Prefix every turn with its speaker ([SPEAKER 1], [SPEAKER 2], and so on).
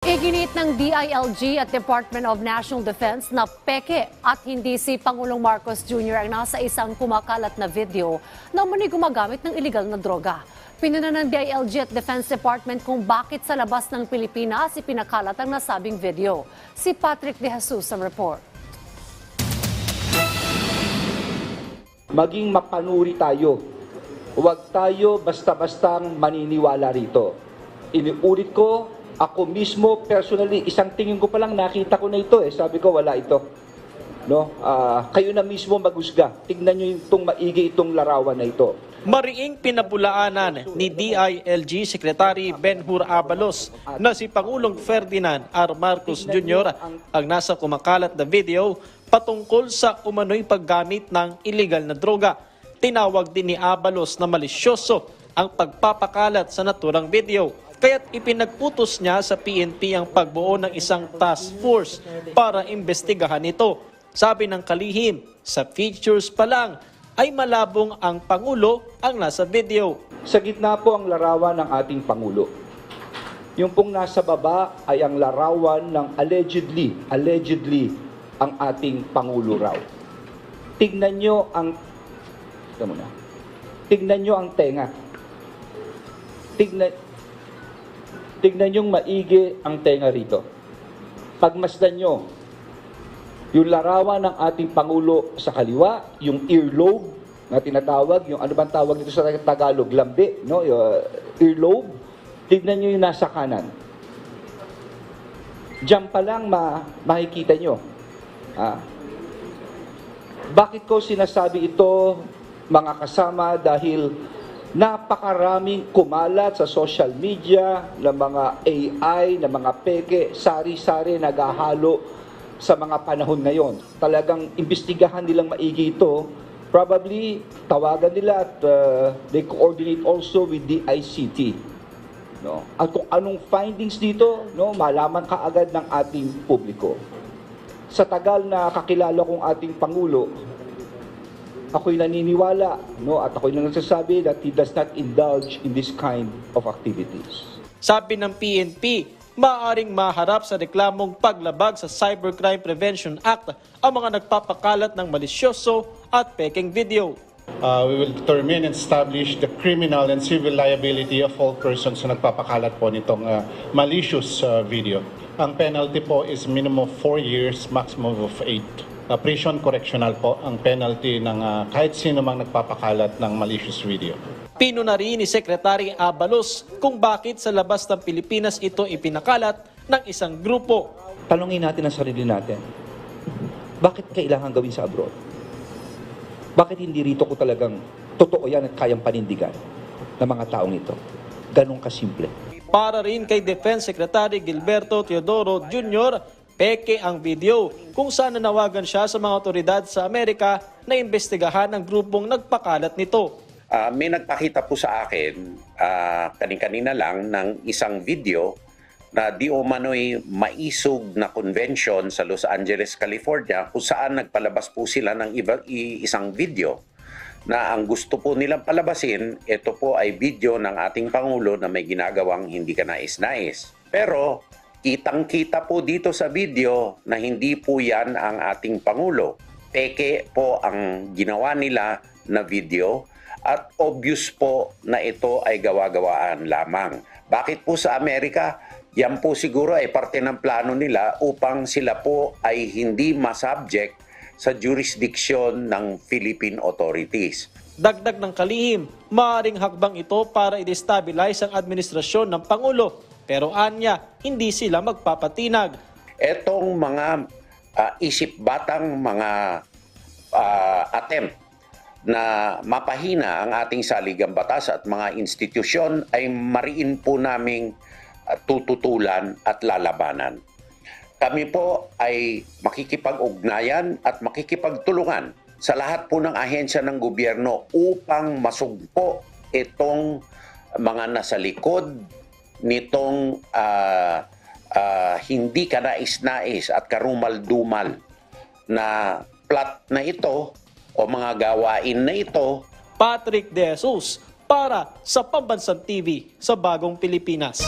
[SPEAKER 1] Iginit ng DILG at Department of National Defense na peke at hindi si Pangulong Marcos Jr. ang nasa isang kumakalat na video na umano'y gumagamit ng illegal na droga. Pinuna ng DILG at Defense Department kung bakit sa labas ng Pilipinas ipinakalat ang nasabing video. Si Patrick De Jesus ang report.
[SPEAKER 2] maging mapanuri tayo. Huwag tayo basta-bastang maniniwala rito. Iniulit ko, ako mismo personally, isang tingin ko pa lang nakita ko na ito eh. Sabi ko, wala ito. No? Ah, kayo na mismo magusga. Tingnan nyo itong maigi itong larawan na ito.
[SPEAKER 3] Mariing pinabulaanan ni DILG Secretary Benhur Abalos na si Pangulong Ferdinand R. Marcos Jr. ang nasa kumakalat na video patungkol sa umano'y paggamit ng illegal na droga. Tinawag din ni Abalos na malisyoso ang pagpapakalat sa naturang video. Kaya't ipinagputos niya sa PNP ang pagbuo ng isang task force para imbestigahan ito. Sabi ng kalihim, sa features pa lang ay malabong ang Pangulo ang nasa video.
[SPEAKER 2] Sa gitna po ang larawan ng ating Pangulo. Yung pong nasa baba ay ang larawan ng allegedly, allegedly, ang ating Pangulo raw. Tignan nyo ang, ito muna, tignan nyo ang tenga. Tignan, tignan yung maigi ang tenga rito. Pagmasdan nyo, yung larawan ng ating Pangulo sa kaliwa, yung earlobe na tinatawag, yung ano bang tawag nito sa Tagalog, lambi, no? Yung, uh, earlobe. Tignan nyo yung nasa kanan. Diyan pa lang ma makikita nyo. Ah. Bakit ko sinasabi ito, mga kasama, dahil napakaraming kumalat sa social media ng mga AI, ng mga peke, sari-sari naghahalo sa mga panahon ngayon. Talagang imbestigahan nilang maigi ito. Probably tawagan nila at uh, they coordinate also with the ICT. No? At kung anong findings dito, no, malaman kaagad ng ating publiko. Sa tagal na kakilala kong ating Pangulo, ako'y naniniwala, no, at ako'y nagsasabi that he does not indulge in this kind of activities.
[SPEAKER 3] Sabi ng PNP, maaring maharap sa reklamong paglabag sa Cybercrime Prevention Act ang mga nagpapakalat ng malisyoso at peking video.
[SPEAKER 4] Uh, we will determine and establish the criminal and civil liability of all persons na nagpapakalat po nitong uh, malicious uh, video. Ang penalty po is minimum of 4 years, maximum of 8. Uh, prison correctional po ang penalty ng uh, kahit sino mang nagpapakalat ng malicious video.
[SPEAKER 3] Pinuna rin ni Secretary Abalos kung bakit sa labas ng Pilipinas ito ipinakalat ng isang grupo.
[SPEAKER 2] Tanungin natin ang sarili natin, bakit kailangan gawin sa abroad? Bakit hindi rito ko talagang totoo yan at kayang panindigan ng mga taong ito? Ganong kasimple.
[SPEAKER 3] Para rin kay Defense Secretary Gilberto Teodoro Jr., peke ang video kung saan nanawagan siya sa mga otoridad sa Amerika na imbestigahan ang grupong nagpakalat nito.
[SPEAKER 5] Ah, may nagpakita po sa akin ah, kanin-kanina lang ng isang video na di umano'y maisog na convention sa Los Angeles, California kung saan nagpalabas po sila ng iba, isang video na ang gusto po nilang palabasin, ito po ay video ng ating Pangulo na may ginagawang hindi ka nais-nais. Pero kitang-kita po dito sa video na hindi po yan ang ating Pangulo. Peke po ang ginawa nila na video at obvious po na ito ay gawa-gawaan lamang. Bakit po sa Amerika? Yan po siguro ay parte ng plano nila upang sila po ay hindi masubject sa jurisdiction ng Philippine authorities.
[SPEAKER 3] Dagdag ng kalihim, maaring hakbang ito para i-destabilize ang administrasyon ng Pangulo. Pero anya, hindi sila magpapatinag.
[SPEAKER 5] Etong mga ah, isip-batang mga ah, attempt na mapahina ang ating saligang batas at mga institusyon ay mariin po naming ah, tututulan at lalabanan. Kami po ay makikipag-ugnayan at makikipagtulungan sa lahat po ng ahensya ng gobyerno upang masugpo itong mga nasa likod nitong ah, ah, hindi kanais-nais at karumal-dumal na plot na ito o mga gawain na ito
[SPEAKER 3] Patrick De Jesus para sa Pambansang TV sa Bagong Pilipinas.